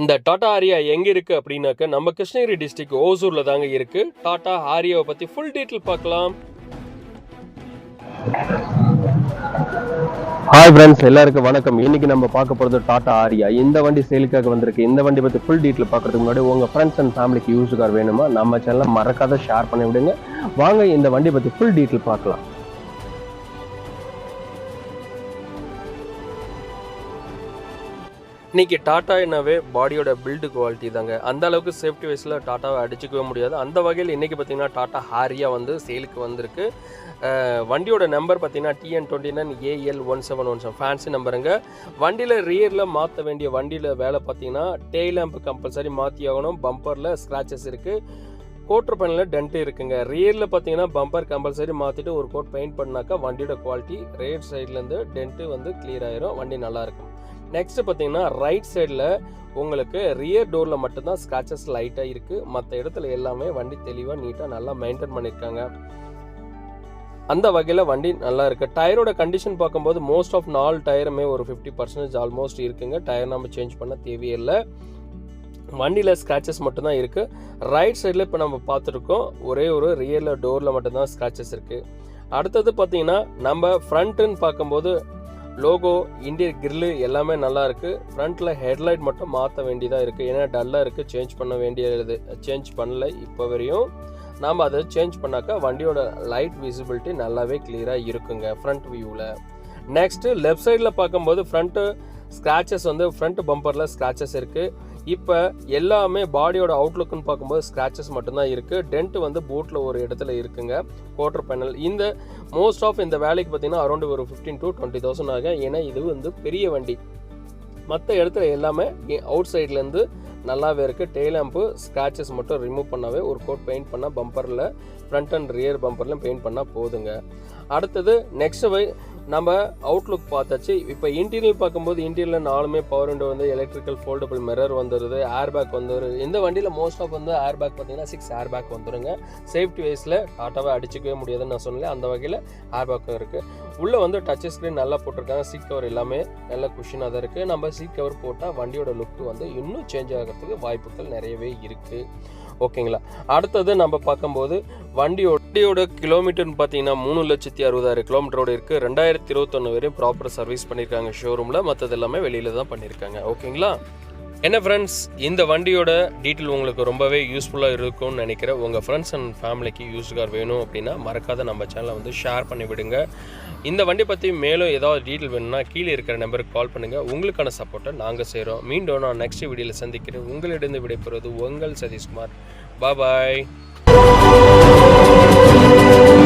இந்த டாடா ஆரியா எங்கே இருக்குது அப்படின்னாக்க நம்ம கிருஷ்ணகிரி டிஸ்ட்ரிக்ட் ஓசூரில் தாங்க இருக்குது டாடா ஆரியாவை பற்றி ஃபுல் டீட்டெயில் பார்க்கலாம். ஹாய் ஃப்ரெண்ட்ஸ் எல்லாருக்கும் வணக்கம். இன்னைக்கு நம்ம பார்க்க போகிறது டாடா ஆரியா. இந்த வண்டி சேலுக்காக வந்திருக்கு. இந்த வண்டி பற்றி ஃபுல் டீட்டெயில் பார்க்கறதுக்கு முன்னாடி உங்கள் ஃப்ரெண்ட்ஸ் அண்ட் ஃபேமிலிக்கு யூஸுக்காக வேணுமா? நம்ம சேனலை மறக்காத ஷேர் பண்ணி விடுங்க. வாங்க இந்த வண்டி பற்றி ஃபுல் டீட்டெயில் பார்க்கலாம். இன்றைக்கி டாட்டா என்னவே பாடியோட பில்டு குவாலிட்டி தாங்க. அந்த அளவுக்கு சேஃப்டி வைஸில் டாட்டாவை அடிச்சுக்கவே முடியாது. அந்த வகையில் இன்றைக்கி பார்த்திங்கன்னா டாட்டா ஹாரியாக வந்து சேலுக்கு வந்திருக்கு. வண்டியோட நம்பர் பார்த்தீங்கன்னா TN twenty nine AL one seven one seven fancy நம்பருங்க வண்டியில் ரியரில் மாற்ற வேண்டிய வண்டியில் வேலை பார்த்தீங்கன்னா டெய்ல் லேம்ப் கம்பல்சரி மாற்றி ஆகணும். பம்பரில் ஸ்க்ராச்சஸ் இருக்குது கோட்ரு பேனலில் டென்ட்டு இருக்குங்க. ரியரில் பார்த்தீங்கன்னா பம்பர் கம்பல்சரி மாற்றிட்டு ஒரு கோட் பெயிண்ட் பண்ணாக்கா வண்டியோட குவாலிட்டி ரேட் சைட்லேருந்து டென்ட்டு வந்து கிளியர் ஆயிரும். வண்டி நல்லாயிருக்கும் நெக்ஸ்ட் பார்த்தீங்கன்னா ரைட் சைடில் உங்களுக்கு ரியர் டோரில் மட்டும்தான் ஸ்க்ராச்சஸ் லைட்டாக இருக்குது மற்ற இடத்துல எல்லாமே வண்டி தெளிவாக நீட்டாக நல்லா மெயின்டைன் பண்ணியிருக்காங்க அந்த வகையில் வண்டி நல்லா இருக்குது டயரோட கண்டிஷன் பார்க்கும்போது மோஸ்ட் ஆஃப் நாலு டயருமே ஒரு ஃபிஃப்டி பர்சன்டேஜ் ஆல்மோஸ்ட் இருக்குங்க. டயர் நம்ம சேஞ்ச் பண்ண தேவையில்லை. வண்டியில் ஸ்க்ராச்சஸ் மட்டும்தான் இருக்குது ரைட் சைடில் இப்போ நம்ம பார்த்துருக்கோம் ஒரே ஒரு ரியரில் டோரில் மட்டும்தான் ஸ்க்ராச்சஸ் இருக்குது அடுத்தது பார்த்தீங்கன்னா நம்ம ஃப்ரண்ட்டுன்னு பார்க்கும்போது லோகோ இண்டியர் கிரில்லு எல்லாமே நல்லா இருக்குது ஃப்ரண்ட்டில் ஹெட்லைட் மட்டும் மாற்ற வேண்டியதாக இருக்குது ஏன்னா டல்லாக இருக்குது சேஞ்ச் பண்ண வேண்டியது சேஞ்ச் பண்ணல இப்போ வரையும். நாம் அதை சேஞ்ச் பண்ணாக்கா வண்டியோட லைட் விசிபிலிட்டி நல்லாவே கிளியராக இருக்குங்க ஃப்ரண்ட் வியூவில் நெக்ஸ்ட்டு லெஃப்ட் சைடில் பார்க்கும்போது ஃப்ரண்ட்டு ஸ்க்ராச்சஸ் வந்து ஃப்ரண்ட் பம்பரில் ஸ்க்ராச்சஸ் இருக்குது இப்போ எல்லாமே பாடியோட அவுட்லுக்குன்னு பார்க்கும்போது ஸ்க்ராச்சஸ் மட்டும்தான் இருக்குது டென்ட் வந்து போட்டில் ஒரு இடத்துல இருக்குங்க. குவார்டர் பேனல் இந்த மோஸ்ட் ஆஃப் இந்த வேலைக்கு பார்த்தீங்கன்னா அரௌண்ட் ஒரு ஃபிஃப்டீன் டு டுவெண்ட்டி தௌசண்ட் ஆகும். ஏன்னா இது வந்து பெரிய வண்டி. மற்ற இடத்துல எல்லாமே அவுட் சைட்லேருந்து நல்லாவே இருக்குது டெய்லாம்பு ஸ்க்ராச்சஸ் மட்டும் ரிமூவ் பண்ணாவே ஒரு கோட் பெயிண்ட் பண்ணால் பம்பரில் ஃப்ரண்ட் அண்ட் ரியர் பம்பர்லையும் பெயிண்ட் பண்ணால் போதுங்க. அடுத்தது நெக்ஸ்ட் வை நம்ம அவுட்லுக் பார்த்தாச்சு. இப்போ இன்டீரியல் பார்க்கும்போது இன்டீரியல் நாலுமே பவர் விண்டோ வந்து எலக்ட்ரிக்கல் ஃபோல்டபுள் மிரர் வந்துடுது ஏர் பேக் வந்துடுது இந்த வண்டியில் மோஸ்ட் ஆஃப் வந்து ஏர் பேக் பார்த்தீங்கன்னா சிக்ஸ் ஏர் பேக் வந்துருங்க சேஃப்டி வைஸில் டாட்டாவை அடிச்சிக்கவே முடியாதுன்னு நான் சொன்னேன் அந்த வகையில் ஏர் பேக்கும் இருக்குது உள்ளே வந்து டச் ஸ்க்ரீன் நல்லா போட்டிருக்காங்க. சீட் கவர் எல்லாமே நல்ல குஷினாக தான் இருக்குது நம்ம சீட் கவர் போட்டால் வண்டியோட லுக்கு வந்து இன்னும் சேஞ்ச் ஆகிறதுக்கு வாய்ப்புகள் நிறையவே இருக்குது ஓகேங்களா? அடுத்தது நம்ம பார்க்கும்போது வண்டியோட வண்டியோட கிலோமீட்டர்னு பார்த்தீங்கன்னா மூணு லட்சத்தி அறுபதாயிரம் கிலோமீட்டரோட இருக்குது ரெண்டாயிரத்தி இருபத்தொன்று வரையும் ப்ராப்பர் சர்வீஸ் பண்ணியிருக்காங்க ஷோரூமில் மற்றது எல்லாமே வெளியில் தான் பண்ணியிருக்காங்க. ஓகேங்களா என்ன ஃப்ரெண்ட்ஸ் இந்த வண்டியோட டீட்டெயில் உங்களுக்கு ரொம்பவே யூஸ்ஃபுல்லாக இருக்கும்னு நினைக்கிறேன். உங்கள் ஃப்ரெண்ட்ஸ் அண்ட் ஃபேமிலிக்கு யூஸ்கார் வேணும் அப்படின்னா மறக்காத நம்ம சேனலை வந்து ஷேர் பண்ணி விடுங்க. இந்த வண்டி பற்றி மேலும் ஏதாவது டீட்டெயில் வேணும்னா கீழே இருக்கிற நம்பருக்கு கால் பண்ணுங்கள் உங்களுக்கான சப்போர்ட்டை நாங்கள் செய்கிறோம் மீண்டும் நான் நெக்ஸ்ட் வீடியோவில் சந்திக்கிறேன். உங்களிடம் விடைபெறுவது உங்கள் சதீஷ்குமார். பாய் Thank you.